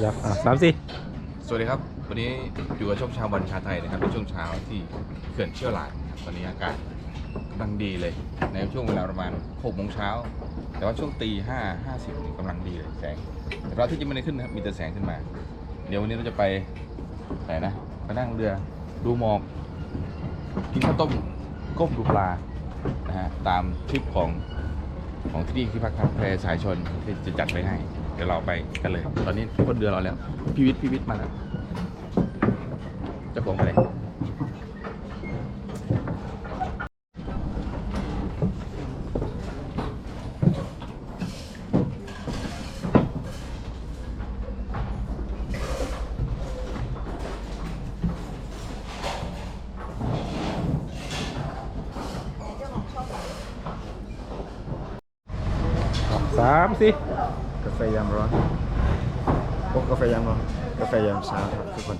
ยักอะสามสี่สวัสดีครับ วันนี้อยู่กับช่วงเช้าวันชาไทยนะครับในช่วงเช้าที่เขื่อนเชี่ยวหลานตอนนี้อากาศกำลังดีเลย ในช่วงเวลาประมาณ6โมงเช้า แต่ว่าช่วงตีห้าห้าสิบกำลังดีเลยแสง แต่เราที่จะไม่ได้ขึ้นนะครับมีแต่แสงขึ้นมา เดี๋ยววันนี้เราจะไปไหนนะไปนั่งเรือดูหมอกกินข้าวต้มก้มดูปลานะฮะตามทริปของของที่นี่ที่พักทางแพรสายชนที่จะจัดไปให้ เดี๋ยวเราไปกันเลย ตอนนี้คนเรือเราแล้วพีวิทย์พีวิทย์มาแล้วเจ้าของไปไหนสามสี่กาแฟ ยามร้อนโอ้กาแฟยามร้อนกาแฟยามเช้าครับทุกคน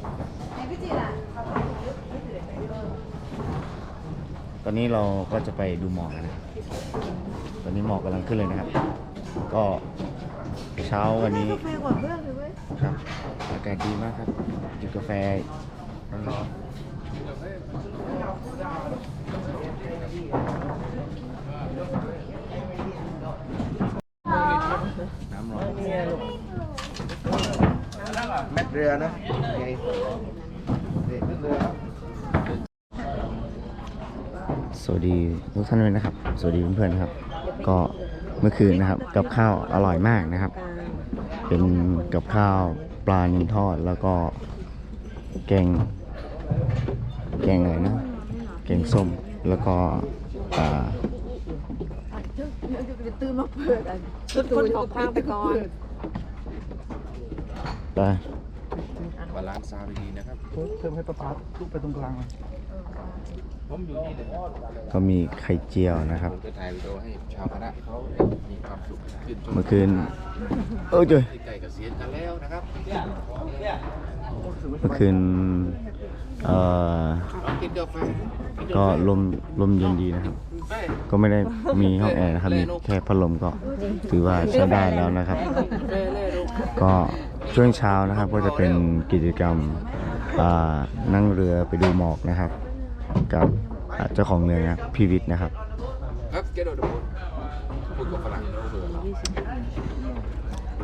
ตอนนี้เราก็จะไปดูหมอกกันนะ ตอนนี้หมอกกำลังขึ้นเลยนะครับ ก็เช้าวันนี้กาแฟกว่าเพื่อนเลยเว้ยครับอากาศดีมากครับจิบกาแฟร้อนๆ น้ำร้อนแมทเรือนะไงนี่ขึ้นเรือสวัสดีทุกท่านด้วยนะครับ สวัสดีเพื่อนๆนะครับ ก็เมื่อคืนนะครับ กับข้าวอร่อยมากนะครับ เป็นกับข้าวปลานิลทอดแล้วก็แกง แกงอะไรนะ แกงส้มแล้วก็อ่า ตื่นมาเปิดอะตูนออกข้างไปก่อนปลาบาลานซ์ซาวด์ดีๆนะครับเพิ่มให้ประพัดลุกไปตรงกลางเลยผมอยู่นี่เดี๋ยวก็มีไข่เจียวนะครับ ผมจะถ่ายวิดีโอให้ชาวคณะเขามีความสุขขึ้นชเมื่อคืน เออเจยที่ใกล้เกษียณกันแล้วนะครับเมื่อคืนเอ่อเรากินกาแฟก็ลมลมเย็นดีนะครับ ก็ไม่ได้มีห้องแอร์นะครับ มีแค่พัดลมก็ถือว่าใช้ได้แล้วนะครับ ก็ช่วงเช้านะครับก็จะเป็นกิจกรรมนั่งเรือไปดูหมอกนะครับ กับเจ้าของเรือนะพี่วิทย์นะครับครับเกโดดบนพูดกับฝรั่งเผื่อเรา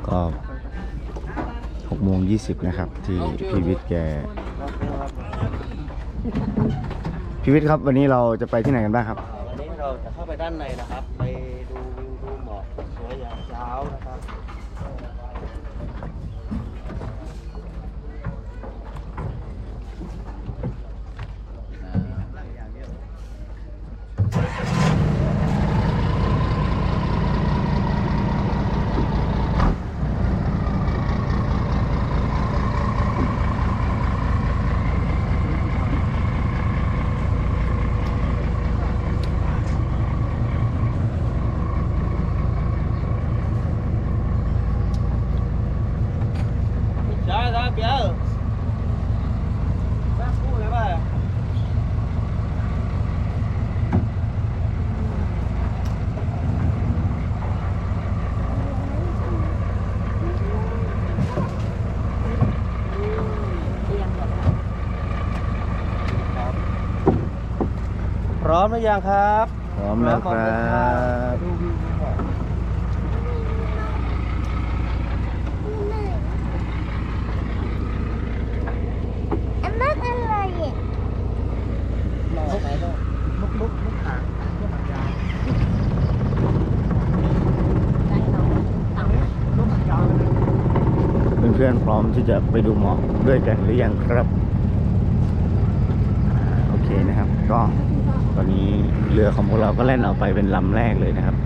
ก็6โมง20นะครับ ที่พี่วิทย์แกพี่วิทย์ครับวันนี้เราจะไปที่ไหนกันบ้างครับ เราจะเข้าไปด้านในนะครับ ไปดูวิวดูหมอกสวยยามเช้านะครับ ใช่ครับเบียร์แม่พูดเลยว่า พ ร้อมหรือยังครับพร้อมแล้วครับดูวิวดูหมอกอันนั้นอะไรอะหมอกไหนบ้างลุกลุกลุกหางเพื่อหางยาวลุกหางยาวเลยเพื่อนๆพร้อมที่จะไปดูหมอกด้วยกันหรือยังครับอ่าโอ เคนะครับ ก็ตอนนี้เรือของพวกเราก็แล่นออกไปเป็นลำแรกเลยนะครับ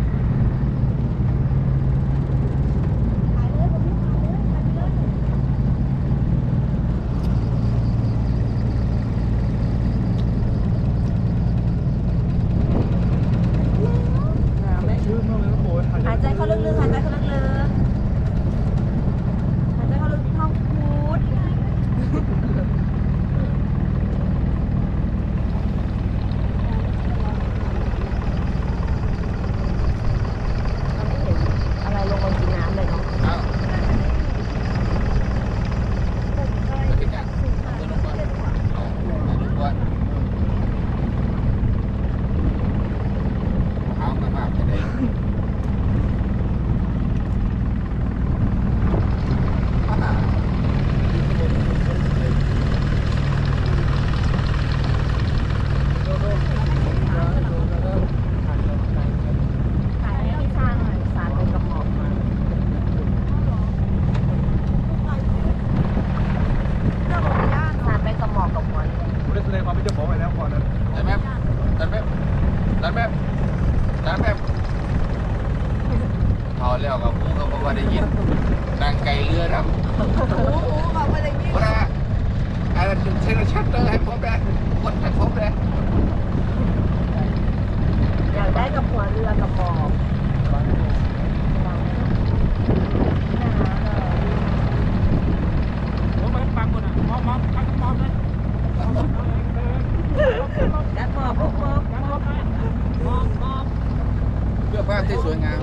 พที่สวยงาม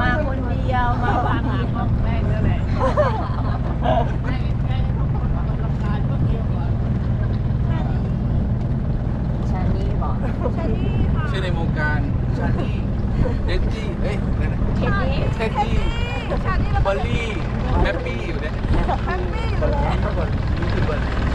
มาคนเดียวมาวางหลังของแม่งเลยชานี่บอกชื่อในวงการชานี่เด็กจี้เฮ้ยนั่นน่ะเทนนี้ที่ชานี้บอลลี่แฮปปี้อยู่เนี่ยแฮปปี้อยู่แล้ทั้งหมดคื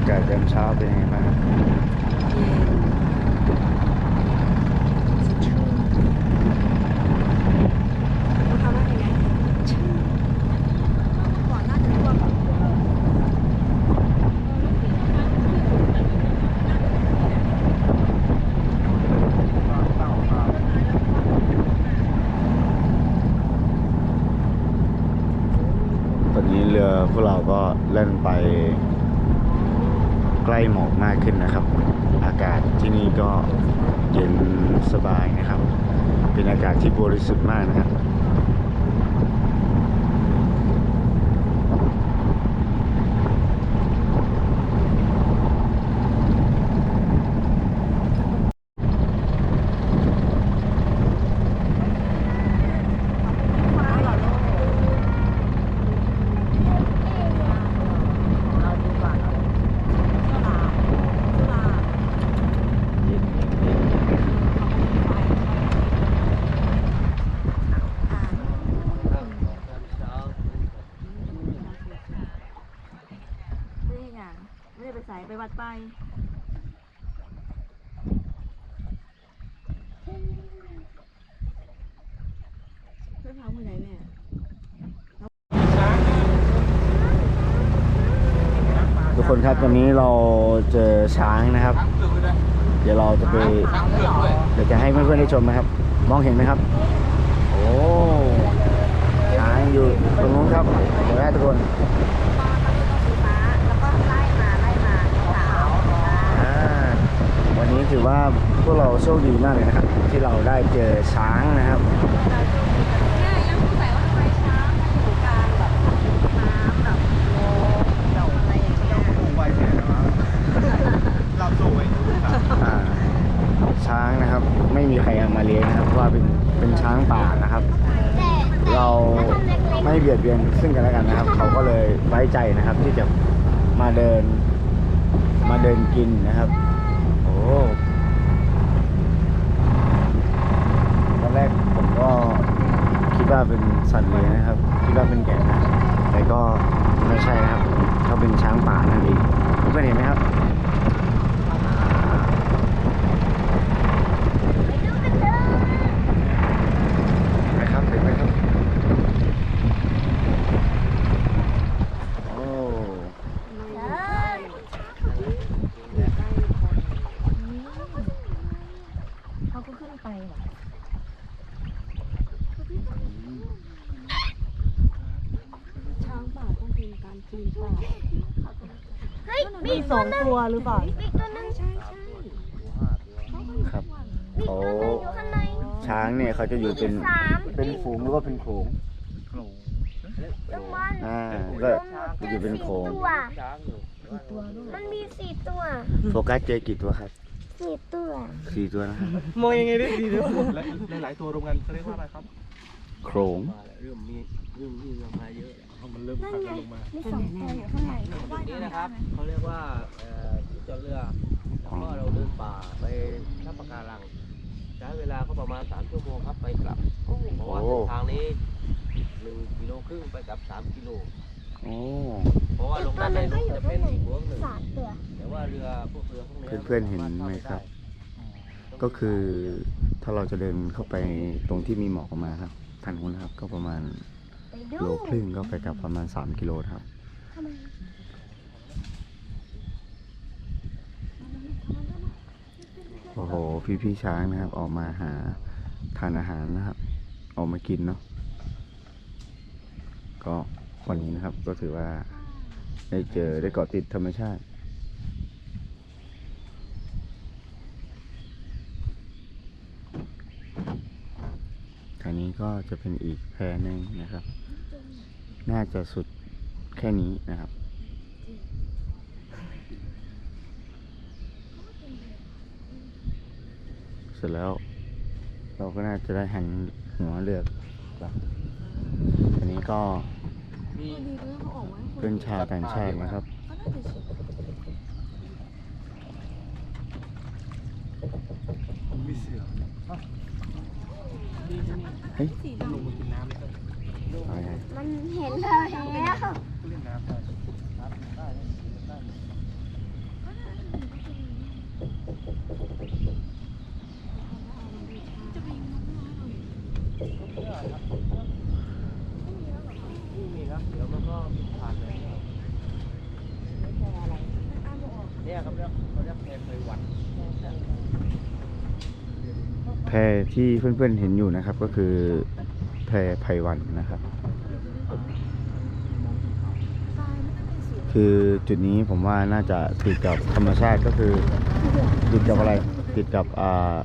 ากาศยามเช้าเป็นยังไงบ้างครับ ทำได้ยังไงก่อนน่าจะท่วมแบบ ตอนนี้เรือพวกเราก็เล่นไป ใกล้หมอกมากขึ้นนะครับ อากาศที่นี่ก็เย็นสบายนะครับ เป็นอากาศที่บริสุทธิ์มากนะครับ เอาดีกว่าเอาสลาสลา ไม่ได้อย่างไม่ได้ไปใส่ไปวัดไปเพื่อนพามือไหนแม่ทุกคนครับตอนนี้เราเจอช้างนะครับ เดี๋ยวเราจะไปเปลือกด้วยเดี๋ยวจะให้เพื่อนๆได้ชมนะครับ มองเห็นไหมครับ โอ้ช้างอยู่ตรงนู้นครับเดี๋ยวให้ทุกคน สีฟ้าแล้วก็ไล่มาไล่มาขาว อ่าวันนี้ ถือว่าพวกเราโชคดีมากเลยนะครับ ที่เราได้เจอช้างนะครับนี่ยังสงสัยว่าทำไมช้างมันอยู่กางแบบน้ำแบบโอ้ดอกอะไรอย่างเงี้ยเราสวยช้างนะครับ ไม่มีใครเอามาเลี้ยงนะครับเพราะว่าเป็นเป็นช้างป่านะครับ เราไม่เบียดเบียนซึ่งกันและกันนะครับ เขาก็เลยไว้ใจนะครับที่จะมาเดินมาเดินกินนะครับ ตอนแรกผมก็คิดว่าเป็นสัตว์เลี้ยงนะครับ คิดว่าเป็นแกะนะแต่ก็ไม่ใช่นะครับ เขาเป็นช้างป่านั่นเองเพื่อนเห็นไหมครับ เห็นไหมครับเห็นไหมครับ โอ้ เขาก็ขึ้นไปว่ะช้างป่าต้องเป็นการปีนป่า เฮ้ย มีสองตัว หรือเปล่ามีตัวหนึงใช่ใช่ครับมีเขาตัวหนึงอยู่ข้างในช้างเนี่ยเขาจะอยู่เป็น สามเป็นฝูงหรือว่าเป็นโขลงรางวัลอ่า ก็จะอยู่เป็นโขลง ตัวช้างอยู่มันมีสี่ตัวโฟกัสเจอกี่ตัวครับสี่ตัว สี่ตัวนะครับ มองยังไงได้ดีเลยและหลายๆตัวรวมกันเขาเรียกว่าอะไรครับ โขลงมาแล้วเริ่มมีเริ่มมีลงมาเยอะแล้ว มันเริ่มพัดกันลงมา มีสองตัวอยู่ข้างในจุดนี้นะครับเขาเรียกว่าเอ่อเรือแล้วก็เราเดินป่าไปทับปะการังใช้เวลาก็ประมาณสามชั่วโมงครับไปกลับเพราะว่าเส้นทางนี้หนึ่งกิโลครึ่งไปกลับสามกิโล โอ้เพราะว่าลงด้านในลงจะเป็นอีกหัวหนึ่งสามตัว แต่ว่าเรือพวกเรือพวกนี้เพื่อนๆเห็นไหมครับ ก็คือถ้าเราจะเดินเข้าไปตรงที่มีหมอกออกมาครับทางนู้นนะครับ ก็ประมาณ ไปดูโลครึ่งก็ไปกลับประมาณ 3 กิโลนะครับ ทำไมโอ้โห พี่พี่ๆช้างนะครับ ออกมาหาทานอาหารนะครับ ออกมากินเนาะ ก็วันนี้นะครับก็ถือว่าได้เจอได้เกาะติดธรรมชาติ ทางนี้ก็จะเป็นอีกแพรหนึ่งนะครับ น่าจะสุดแค่นี้นะครับ เสร็จแล้ว เราก็น่าจะได้หันหัวเลือกกลับอันนี้ก็มีเป็นชาวต่างชาตินะครับ มีเสือ เฮ้ย ลงมากินน้ำเลย อะไร มันเห็นเราแล้วเล่นน้ำได้ที่มีครับเดี๋ยวมันก็ผ่านเลยเนี่ยครับเรียกเขาเรียกแพรเคยวัดแพรที่เพื่อนๆเห็นอยู่นะครับก็คือแพรไพวันนะครับ คือจุดนี้ผมว่าน่าจะติดกับธรรมชาติก็คือติดกับอะไรติดกับอ่า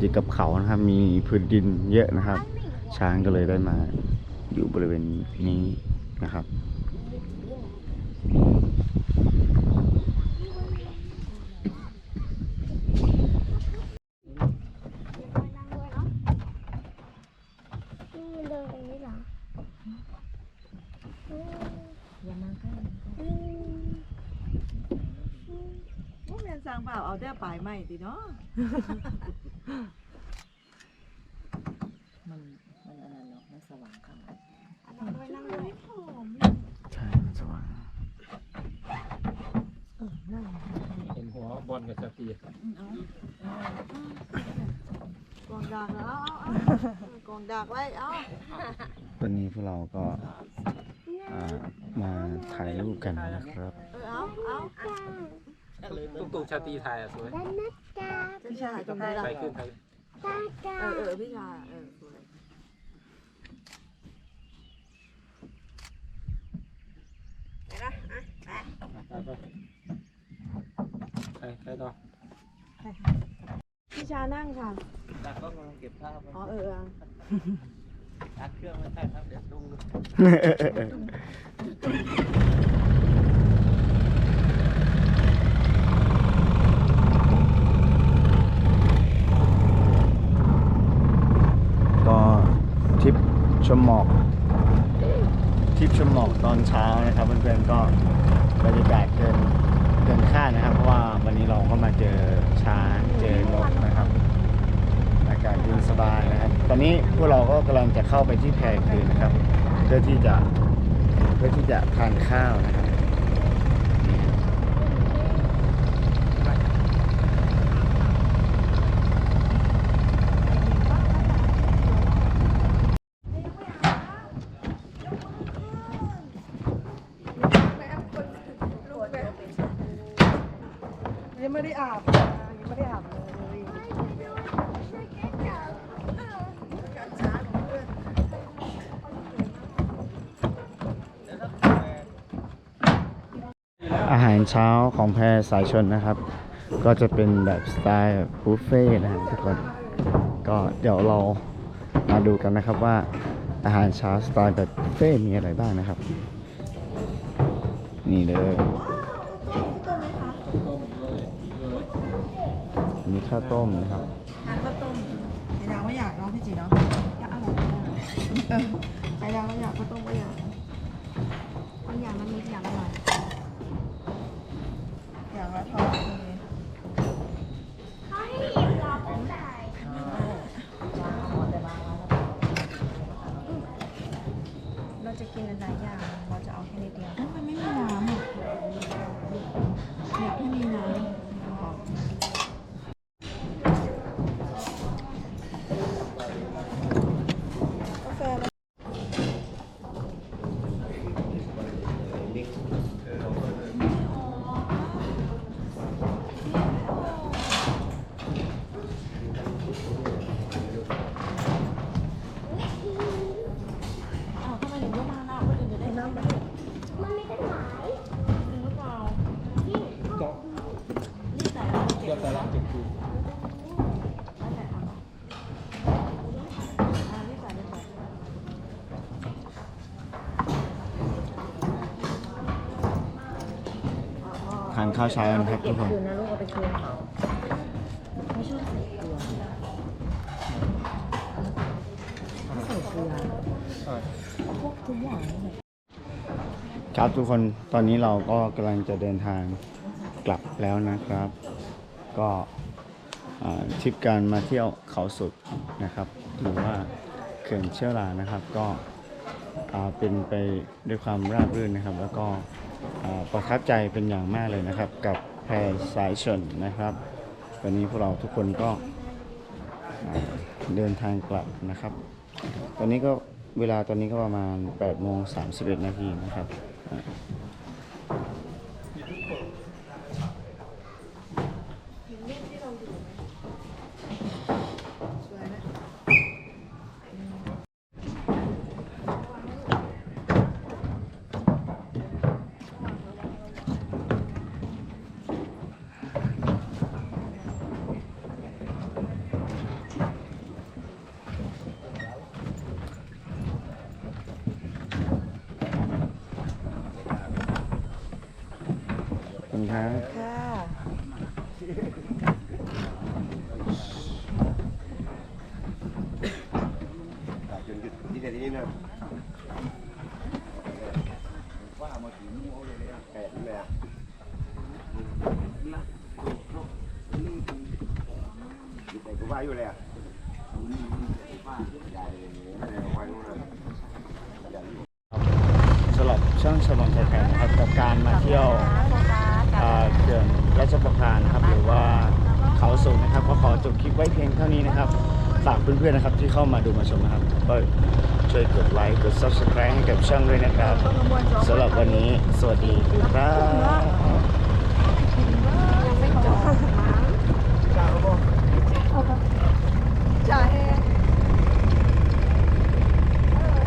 ติดกับเขานะครับ มีพื้นดินเยอะนะครับ ช้างก็เลยได้มาอยู่บริเวณนี้นะครับ นี่เลยอันนี้เหรออย่ามาใกล้ โอ้แม่นสร้างเปล่าเอาแต่ปลายไม้ติเนาะ มันมันอันนั้นเนาะมันสว่างข้างใช่มันสว่างเห็นหัวบอลกับจาตีกองดากแล้วเอาเอากองดากไว้เอาวันนี้พวกเราก็อ่ามาถ่ายรูปกันนะครับ เออเอาเอา ตุ๊กตุ๊กชาตีไทยอะสวย ด้านนัดกาพี่ ชายตรงไหนล่ะไทยขึ้นไทยตากาเออเออพี่ชายเออสวยไปไปต่อพี่ชายนั่งค่ะตักก็กำลังเก็บภาพอ๋อเออเออตักเครื่องไม่ใช่ครับเดี๋ยวดุง ก็ทริป ชมหมอกทริปชมหมอกตอนเช้านะครับเพื่อนๆก็บรรยากาศเกินเกินคาดนะครับ เพราะว่าวันนี้เราก็มาเจอช้างเจอนกนะครับ อากาศเย็นสบายนะครับ ตอนนี้พวกเราก็กำลังจะเข้าไปที่แพรคืนนะครับ เพื่อที่จะเพื่อที่จะทานข้าวนะครับ ยังไม่ได้อาบยังไม่ได้อาบเลย อาหารเช้าของแพรสายชนนะครับ ก็จะเป็นแบบสไตล์แบบบุฟเฟ่ต์นะครับทุกคน ก็เดี๋ยวเรามาดูกันนะครับว่าอาหารเช้าสไตล์แบบบุฟเฟ่ต์มีอะไรบ้างนะครับ นี่เลยมีข้าวต้มนะครับ ข้าวเช้ากันครับทุกคนคืนนะลูกเอาไปคืนเขาไม่ชอบใส่เกลือไม่ใส่เกลือใช่พวกทุกอย่างนี่แหละครับทุกคนตอนนี้เราก็กำลังจะเดินทางกลับแล้วนะครับ ก็อ่าทริปการมาเที่ยวเขาสุดนะครับ หรือว่าเขื่อนเชี่ยวหลานนะครับก็อ่าเป็นไปด้วยความราบรื่นนะครับ แล้วก็อ่า ประทับใจเป็นอย่างมากเลยนะครับ กับแพรสายชนนะครับ วันนี้พวกเราทุกคนก็เดินทางกลับนะครับ ตอนนี้ก็เวลาตอนนี้ก็ประมาณ8โมง31นาทีนะครับอ่า สวยนะ ขอบคุณครับ ค่ะ สำหรับช่องฉลองไทยๆนะครับกับการมาเที่ยวเอ่อเขื่อนราชประภานะครับ หรือว่าเขาสูงนะครับก็ขอจบคลิปไว้เพียงเท่านี้นะครับฝากเพื่อนๆนะครับที่เข้ามาดูมาชมนะครับก็ช่วยกดไลค์กด subscribe ให้กับช่องด้วยนะครับสำหรับวันนี้สวัสดีครับ